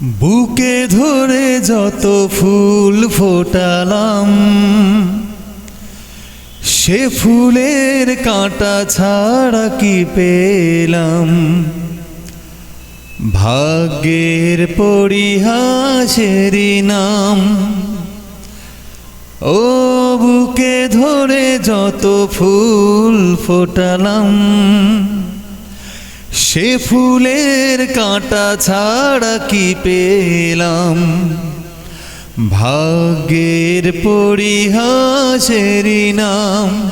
বুকে ধরে যত ফুল ফোটালাম, সে ফুলের কাঁটা ছাড়া কি পেলাম? ভাগ্যের পরিহাসেরই নাম, ও বুকে ধরে যত ফুল ফোটালাম সে ফুলের কাঁটা ছাড়া কি পেলাম? ভাগ্যের পরিহাসেরই নাম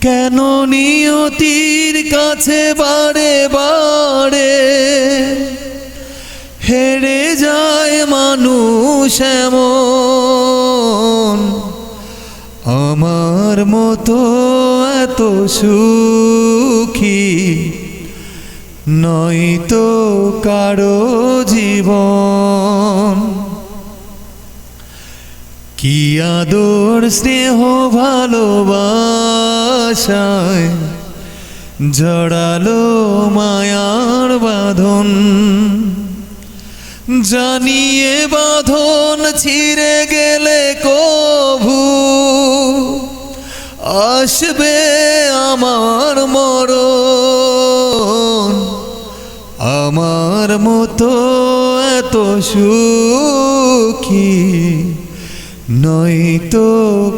কেন নিয়তির কাছে বারে বারে? হেরে যায় মানুষ এমন। আমার মতো এত সুখী নয়তো কারও জীবন। কি আদর, স্নেহ, ভালোবাসায় জড়ালো মায়ার বাঁধন। জানিয়ে বাঁধন ছিঁড়ে গেলে কভু। আসবে আমার মরণ। মতো এত সুখী নয়তো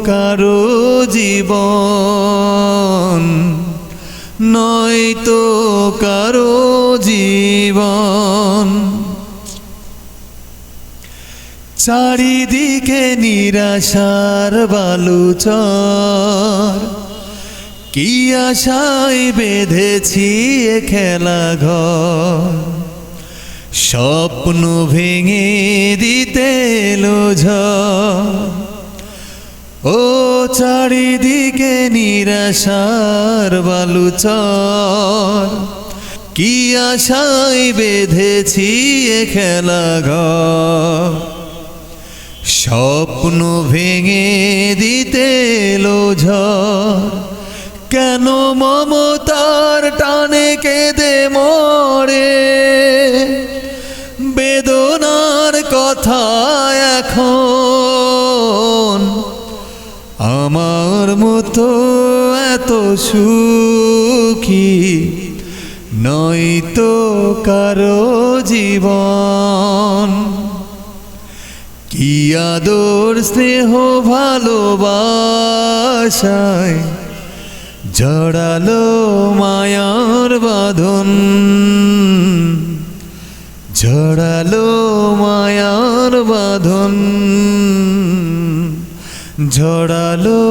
কারও জীবন নয়তো কারও জীবন। চারিদিকে নিরাশার বালুচর, কি আশায় বেঁধেছি খেলা ঘর স্বপ্ন ভেঙে দিতে ও চারিদিকে নিরাশার বালুচর। কি আশায় বেঁধেছি এ খেলা ঘর। স্বপ্ন ভেঙে দিতে এলো ঝড় কেন মমতার মতো এত সুখী, নয়তো কারও জীবন। কি আদর, স্নেহ, ভালোবাসায় জড়ালো মায়ার বাঁধন। জড়ালো মায়ার বাঁধন। ঝড়ালো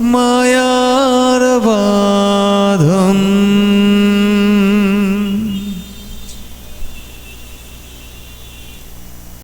মায়ার বাঁধন।